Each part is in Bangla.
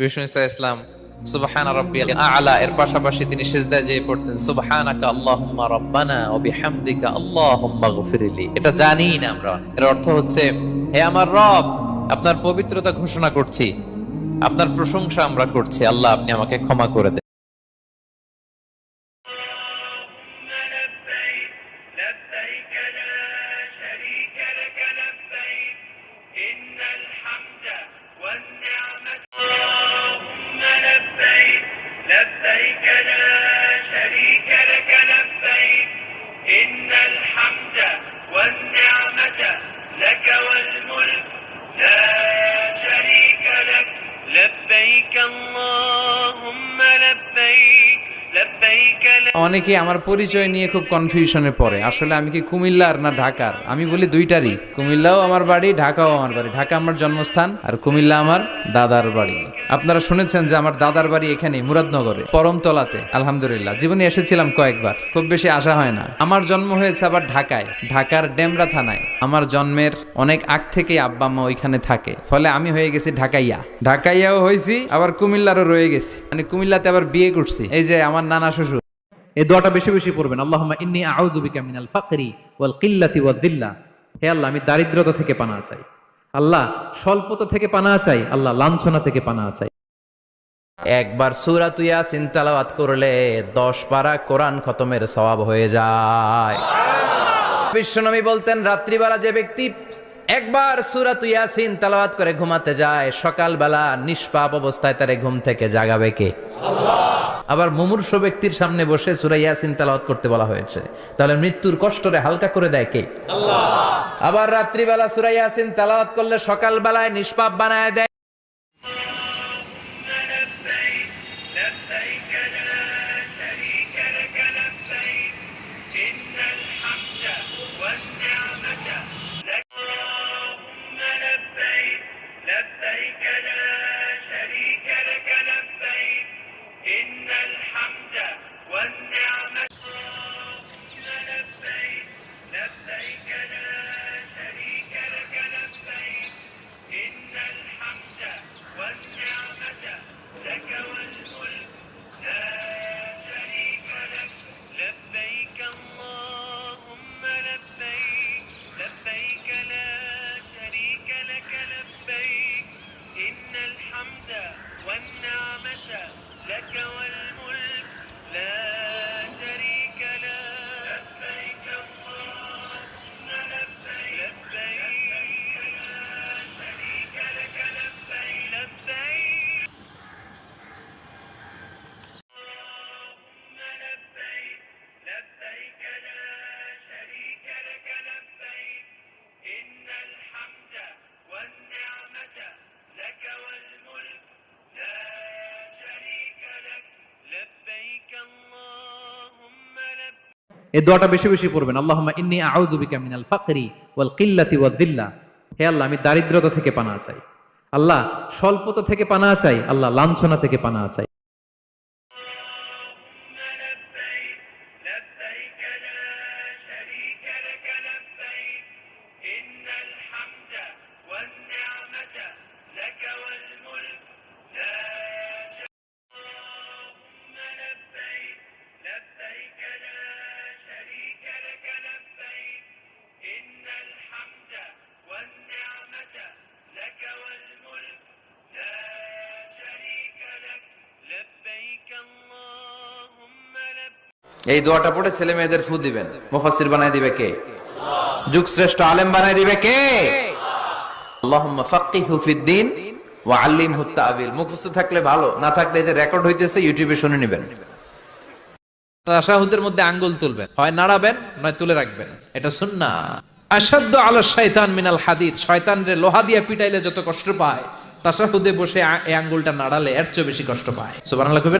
বিষ্ণু ইসা ইসলাম আ'লা, এর পাশাপাশি তিনি যেয়ে পড়তেন, সুবহানাকা আল্লাহুম্মা বিহামদিকা আল্লাহুম্মা গফিরলি এটা জানি না আমরা। এর অর্থ হচ্ছে, হে আমার রব, আপনার পবিত্রতা ঘোষণা করছি, আপনার প্রশংসা আমরা করছি। আল্লাহ, আপনি আমাকে ক্ষমা করে অনেকে আমার পরিচয় নিয়ে খুব কনফিউশনে পড়ে। আসলে আমি কি কুমিল্লার না ঢাকার? আমি বলি দুইটারই। কুমিল্লাও আমার বাড়ি, ঢাকাও আমার বাড়ি। ঢাকা আমার জন্মস্থান আর কুমিল্লা আমার দাদার বাড়ি। আপনারা শুনেছেন যে আমার দাদার বাড়ি এখানে, মুরাদনগরে, পরমতলাতে। আলহামদুলিল্লাহ, জীবনে এসেছিলাম কয়েকবার। খুব বেশি আসা হয় না। আমার জন্ম হয়েছে আবার ঢাকায়, ঢাকার ডেমরা থানায়। আমার জন্মের অনেক আগ থেকেই আব্বা মা ওইখানে থাকে। ফলে আমি হয়ে গেছি ঢাকাইয়া। ঢাকাইয়াও হয়েছি, আবার কুমিল্লারও রয়ে গেছি। মানে কুমিল্লাতে আবার বিয়ে করছি। এই যে আমার নানা শ্বশুর। এই দোয়াটা বেশি বেশি পড়বেন। আল্লাহুম্মা ইন্নী আউযু বিকা মিনাল ফাকরি ওয়াল কিল্লাতি ওয়াদ দিল্লা। হে আল্লাহ আমি দারিদ্রতা থেকে পানা চাই। আল্লাহ স্বল্পতা থেকে পানা চাই। আল্লাহ লাঞ্ছনা থেকে পানা চাই। একবার সুরা ইয়াসিন তেলাওয়াত করলে 10 পারা কোরআন খতমের সওয়াব হয়ে যায়। বিশ্বনবী বলতেন রাত্রিবেলা যে ব্যক্তি একবার সুরাত ইয়াসিন তালাবাত করে ঘুমাতে যায়, সকালবেলা নিষ্পাপ অবস্থায় তারে ঘুম থেকে জাগাবে কে? আবার মুমূর্ষ ব্যক্তির সামনে বসে সুরা ইয়াসিন তালাওয়াত করতে বলা হয়েছে। তাহলে মৃত্যুর কষ্টরে হালকা করে দেয় কে? আবার রাত্রিবেলা সুরা ইয়াসিন তালাওয়াত করলে সকালবেলায় নিষ্পাপ বানায় দেয়। going এই দোয়াটা বেশি বেশি পড়বেন। আল্লাহ ইন্নি আউদুবিকা মিনাল ফাকরি ওয়াল কিল্লাতি ওয়া দিল্লা। হে আল্লাহ, আমি দারিদ্রতা থেকে পানা চাই। আল্লাহ, স্বল্পতা থেকে পানা চাই। আল্লাহ, লাঞ্ছনা থেকে পানা চাই। এই দোয়াটা পড়ে ছেলে মেয়েদের ফু দিবেন। মুফাসসির বানায় দিবে কে? যুগ শ্রেষ্ঠ আলেম বানায় দিবে কে? থাকলে মধ্যে আঙ্গুল হয় নাড়াবেন, নয় তুলে রাখবেন। এটা শয়তান রে লোহা দিয়ে পিটাইলে যত কষ্ট পায়, তাশাহুদে বসে এই আঙ্গুলটা নাড়ালে এর চেয়ে বেশি কষ্ট পায়। সুবহানাল্লাহ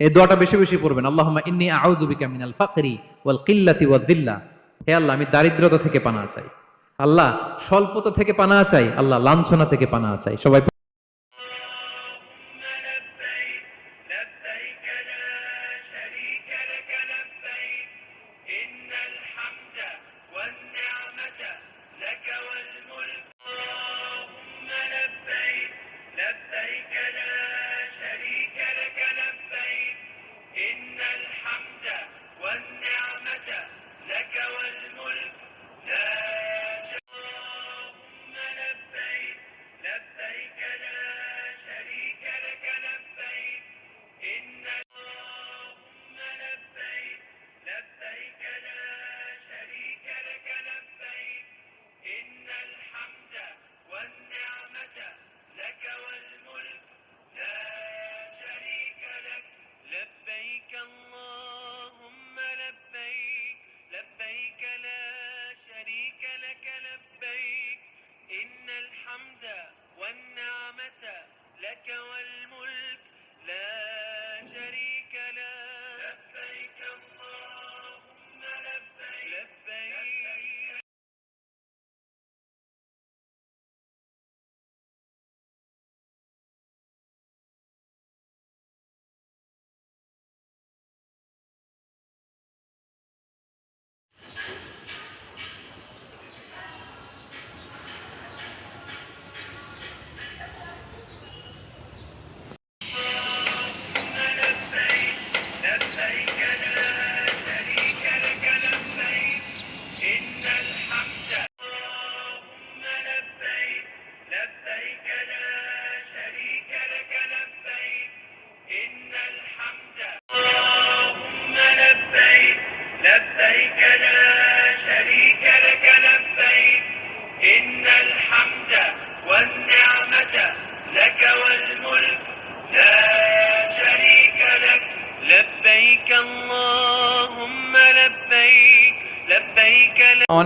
এই দোয়াটা বেশি বেশি পড়বেন আল্লাহ ইন্নি আউদুবিকা মিনাল ফাকরি ওয়াল কিল্লাতি ওয়াদ্দিল্লা হে আল্লাহ, আমি দারিদ্রতা থেকে পানা চাই। আল্লাহ, স্বল্পতা থেকে পানা চাই। আল্লাহ, লাঞ্ছনা থেকে পানা চাই। সবাই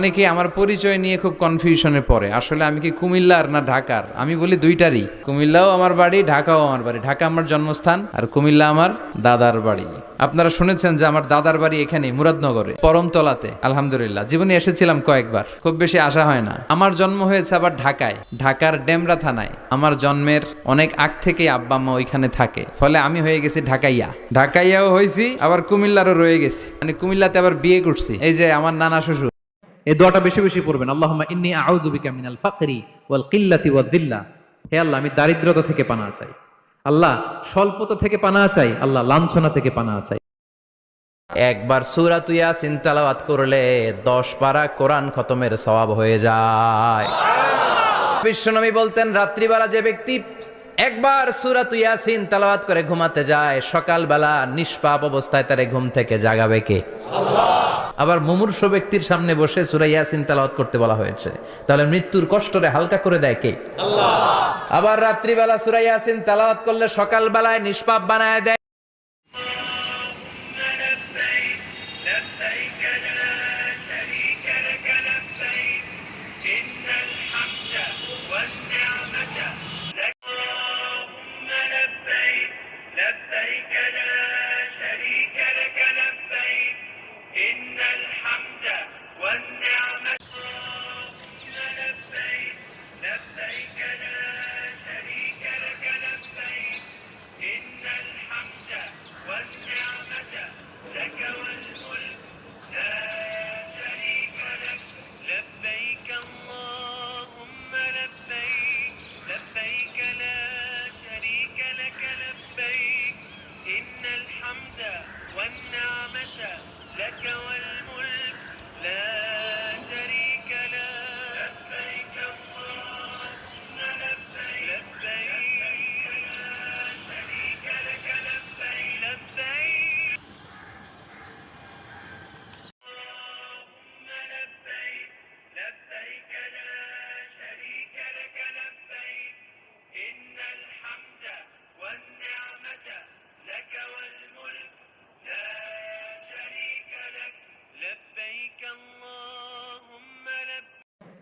অনেকে আমার পরিচয় নিয়ে খুব কনফিউশনে পড়ে। আসলে আমি কি কুমিল্লার না ঢাকার? আমি বলি দুইটারই। কুমিল্লাও আমার বাড়ি, ঢাকাও আমার বাড়ি। ঢাকা আমার জন্মস্থান আর কুমিল্লা আমার দাদার বাড়ি। আপনারা শুনেছেন যে আমার দাদার বাড়ি এখানে, মুরাদনগরে, পরমতলাতে। আলহামদুলিল্লাহ, জীবনে এসেছিলাম কয়েকবার। খুব বেশি আসা হয় না। আমার জন্ম হয়েছে আবার ঢাকায়, ঢাকার ডেমরা থানায়। আমার জন্মের অনেক আগ থেকে আব্বা, আম্মা ওইখানে থাকে। ফলে আমি হয়ে গেছি ঢাকাইয়া। ঢাকাইয়াও হয়েছি আবার কুমিল্লারও রয়ে গেছি। মানে কুমিল্লাতে আবার বিয়ে করছি। এই যে আমার নানা শ্বশুর। এই দোয়াটা বেশি বেশি পড়বেন, আল্লাহুম্মা ইন্নী আউযু বিকা মিনাল ফাকরি ওয়াল কিল্লাতি ওয়াদ দিল্লা। হে আল্লাহ, আমি দারিদ্রতা থেকে পানা চাই। আল্লাহ, স্বল্পতা থেকে পানা চাই। আল্লাহ, লাঞ্ছনা থেকে পানা চাই। একবার সুরাত ইয়াসিন তেলাওয়াত করলে দশ পারা কোরআন খতমের সওয়াব হয়ে যায়। বিশ্বনবী বলতেন, রাত্রিবেলা যে ব্যক্তি একবার সুরাত ইয়াসিন তেলাওয়াত করে ঘুমাতে যায়, সকালবেলা নিষ্পাপ অবস্থায় তারে ঘুম থেকে জাগাবে কে? আবার মুমূর্ষ ব্যক্তির সামনে বসে সুরা ইয়াসিন তালাওয়াত করতে বলা হয়েছে। তাহলে মৃত্যুর কষ্টরে হালকা করে দেয় কে? আবার রাত্রিবেলা সুরা ইয়াসিন তালাওয়াত করলে সকালবেলায় নিষ্পাপ বানায় দেয়।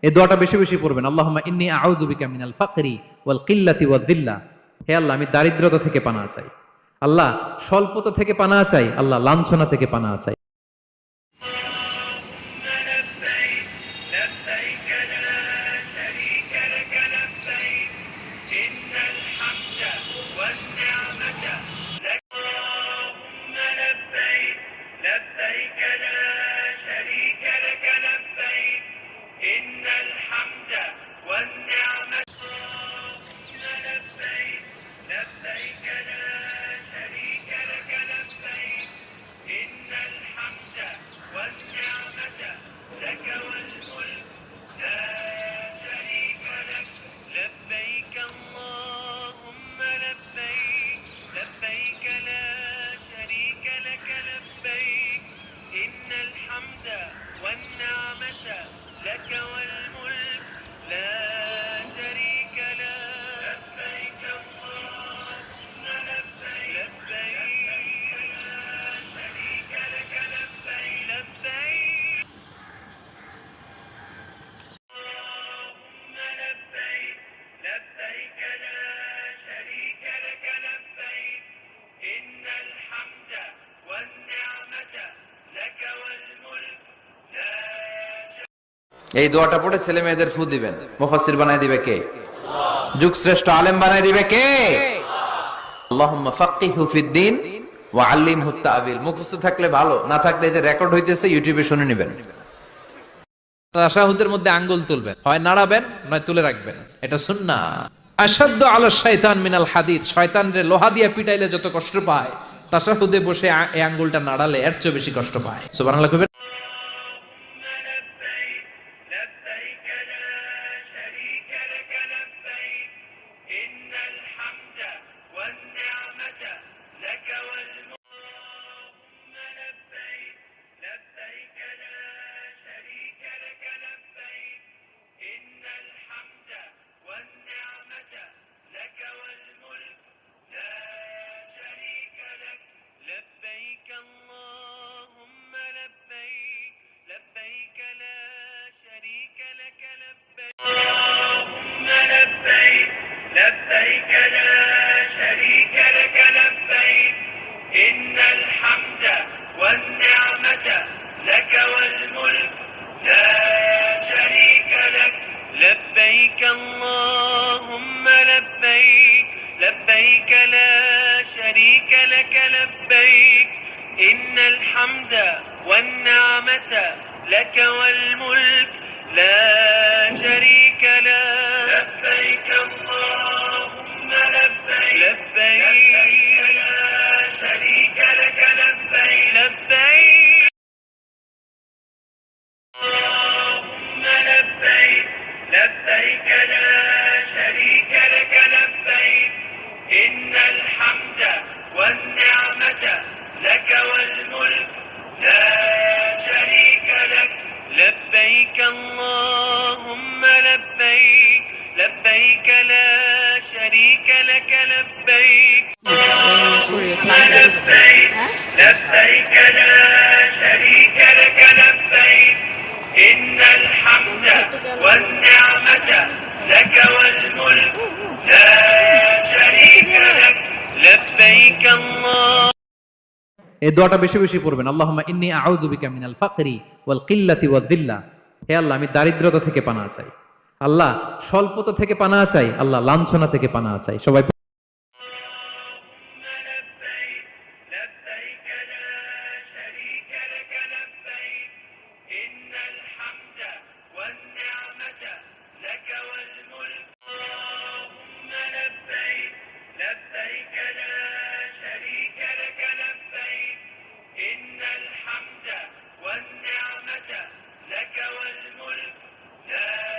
এই দোয়াটা বেশি বেশি পড়বেন। আল্লাহমা ইন্নি আউদুবিকা মিনাল ফাকরি ওয়াল কিল্লাতি ওয়া দিল্লা। হে আল্লাহ, আমি দারিদ্রতা থেকে পানা চাই। আল্লাহ, স্বল্পতা থেকে পানা চাই। আল্লাহ, লাঞ্ছনা থেকে পানা চাই। এই দোয়াটা পড়ে ছেলে মেয়েদের ফু দিবেন। মুফাসসির বানায় দিবে কে? যুগ শ্রেষ্ঠ আলেম বানায় দিবে কে? মধ্যে আঙ্গুল তুলবেন, হয় নাড়াবেন, নয় তুলে রাখবেন। এটা শয়তান রে লোহা দিয়ে পিটাইলে যত কষ্ট পায়, তাশাহুদে বসে এই আঙ্গুলটা নাড়ালে এর চেয়ে বেশি কষ্ট পায়। সুবহানাল্লাহ والنعمة لك والملك এই দোয়াটা বেশি বেশি পড়বেন। মিনাল ফাকরি ওয়াল কিল্লাতি আল্লাহ, আমি দারিদ্রতা থেকে পানা চাই। আল্লাহ, স্বল্পতা থেকে পানা চাই। আল্লাহ, লাঞ্ছনা থেকে পানা চাই। সবাই لك والملك لا